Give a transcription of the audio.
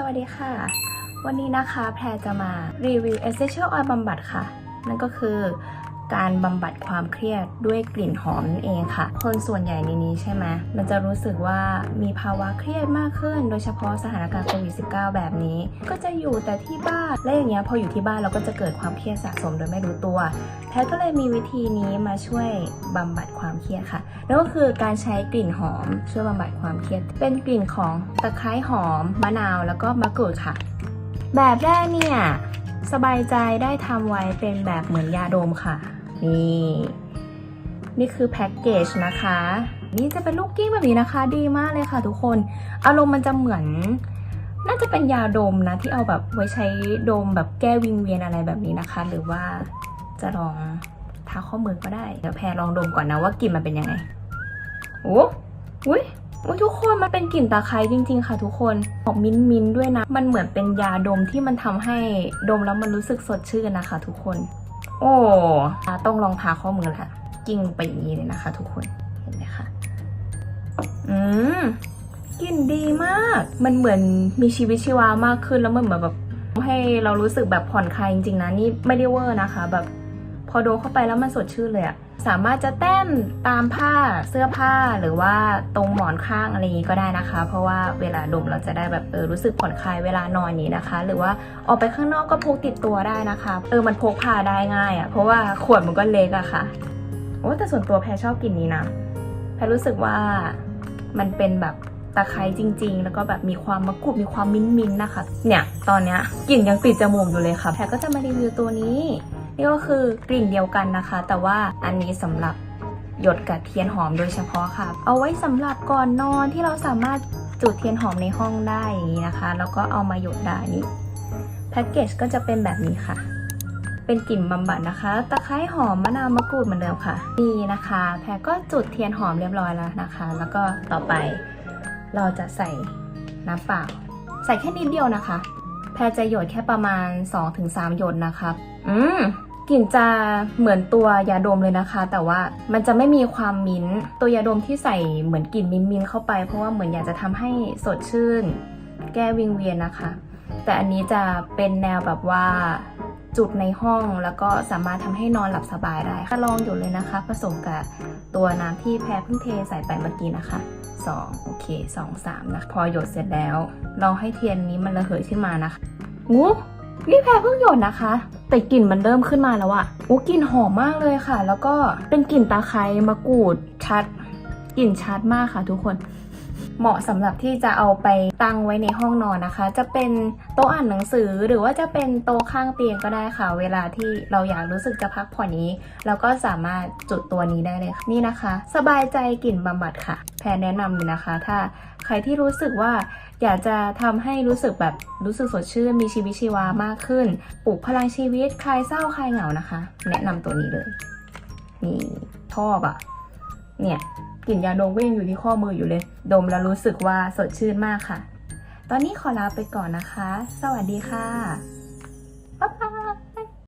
สวัสดีค่ะ วันนี้นะคะแพรจะมารีวิว Essential Oil บำบัดค่ะ นั่นก็คือ การบำบัดความเครียดด้วยกลิ่นหอมนั่นเองค่ะ คนส่วนใหญ่ในนี้ใช่ไหมมันจะรู้สึกว่ามีภาวะเครียดมากขึ้น โดยเฉพาะสถานการณ์โควิด -19 แบบนี้ ก็จะอยู่แต่ที่บ้านและอย่างเงี้ยพออยู่ที่บ้านเราก็จะเกิดความเครียดสะสมโดยไม่รู้ตัว แพทก็เลยมีวิธีนี้มาช่วยบำบัดความเครียดค่ะนั่นก็คือการใช้กลิ่นหอมช่วยบำบัดความเครียด เป็นกลิ่นของตะไคร้หอมมะนาวแล้วก็มะกรูดค่ะ แบบแรกเนี่ยสบายใจได้ทำไว้เป็นแบบเหมือนยาดมค่ะ นี่ นี่คือแพ็กเกจนะคะ นี่จะเป็นลูกกิ้งแบบนี้นะคะ ดีมากเลยค่ะทุกคน อารมณ์มันจะเหมือน น่าจะเป็นยาดมนะ ที่เอาแบบไว้ใช้ดมแบบแก้วิงเวียนอะไรแบบนี้นะคะ หรือว่าจะลองทาข้อมือก็ได้ เดี๋ยวแพรลองดมก่อนนะว่ากลิ่นมันเป็นยังไง โอ้อุ้ยอุ๊ยทุกคนมันเป็นกลิ่นตะไคร้จริง ๆ ค่ะ ทุกคนหอมมิ้นมิ้นท์ด้วยนะ มันเหมือนเป็นยาดมที่มันทำให้ดมแล้วมันรู้สึกสดชื่นนะคะ ทุกคน โอ้ต้องลองทาข้อมือละกิ้งไปอย่างนี้เลยนะคะ ทุกคนเห็นไหมคะอืมกลิ่นดีมาก มันเหมือนมีชีวิตชีวามากขึ้นแล้วมันเหมือนแบบให้เรารู้สึกแบบผ่อนคลายจริงๆนะนี่ไม่ได้เวอร์นะคะ แบบ พอโดเข้าไปแล้วมันสดชื่นเลยอะสามารถจะแต้มตามผ้าเสื้อผ้าหรือว่าตรงหมอนข้างอะไรอย่างนี้ก็ได้นะคะ เพราะว่าเวลาดมเราจะได้แบบเออรู้สึกผ่อนคลายเวลานอนนี้นะคะ หรือว่าออกไปข้างนอกก็พกติดตัวได้นะคะเออมันพกพาได้ง่ายอะ่ะเพราะว่าขวดมันก็เล็กอะค่ะโอ้แต่ส่วนตัวแพรชอบกลิ่นนี้นะแพรรู้สึกว่ามันเป็นแบบตะไคร้จริง ๆ แล้วก็แบบมีความมะกรูดมีความมิ้นๆนะคะ เนี่ยตอนเนี้ยกลิ่นยังติดจมูกอยู่เลยค่ะแพรก็จะมารีวิวตัวนี้ นี่ก็คือกลิ่นเดียวกันนะคะ แต่ว่าอันนี้สำหรับหยดกับเทียนหอมโดยเฉพาะค่ะ เอาไว้สำหรับก่อนนอนที่เราสามารถจุดเทียนหอมในห้องได้อย่างนี้นะคะ แล้วก็เอามาหยดได้นี่แพ็กเกจก็จะเป็นแบบนี้ค่ะ เป็นกลิ่นบำบัดนะคะ ตะไคร้หอมมะนาวมะกรูดเหมือนเดิมค่ะ นี่นะคะ แพรก็จุดเทียนหอมเรียบร้อยแล้วนะคะ แล้วก็ต่อไปเราจะใส่น้ำเปล่า ใส่แค่นิดเดียวนะคะ แพรจะหยดแค่ประมาณ 2-3 หยดนะคะ อืม กลิ่นจะเหมือนตัวยาดมเลยนะคะ แต่ว่ามันจะไม่มีความมิ้นท์ตัวยาดมที่ใส่เหมือนกลิ่นมิ้นมิ้นเข้าไป เพราะว่าเหมือนอยากจะทำให้สดชื่น แก้วิงเวียนนะคะ แต่อันนี้จะเป็นแนวแบบว่าจุดในห้องแล้วก็สามารถทำให้นอนหลับสบายได้ค่ะลองอยู่เลยนะคะ ผสมกับตัวน้ำที่แพรเพิ่งเทใส่ไปเมื่อกี้นะคะ 2 โอเค 2 3 นะ พอหยดเสร็จแล้วลองให้เทียนนี้มันระเหยขึ้นมานะคะงู นี่แพรเพิ่งหยดนะคะ แต่กลิ่นมันเริ่มขึ้นมาแล้วอะโอ้กลิ่นหอมมากเลยค่ะ แล้วก็เป็นกลิ่นตาไคร้มะกรูดชัด กลิ่นชัดมากค่ะทุกคนเหมาะสำหรับที่จะเอาไปตั้งไว้ในห้องนอนนะคะ จะเป็นโต๊ะอ่านหนังสือหรือว่าจะเป็นโต๊ะข้างเตียงก็ได้ค่ะ เวลาที่เราอยากรู้สึกจะพักผ่อนนี้เราก็สามารถจุดตัวนี้ได้เลยนี่นะคะ สบายใจกลิ่นบำบัดค่ะ แพรแนะนำเลยนะคะ ถ้าใครที่รู้สึกว่า อยากจะทำให้รู้สึกแบบรู้สึกสดชื่นมีชีวิตชีวามากขึ้น ปลูกพลังชีวิตคลายเศร้าคลายเหงานะคะ แนะนำตัวนี้เลยนี่ชอบอะเนี่ยกลิ่นยาดมก็ยังอยู่ที่ข้อมืออยู่เลย ดมแล้วรู้สึกว่าสดชื่นมากค่ะ ตอนนี้ขอลาไปก่อนนะคะ สวัสดีค่ะ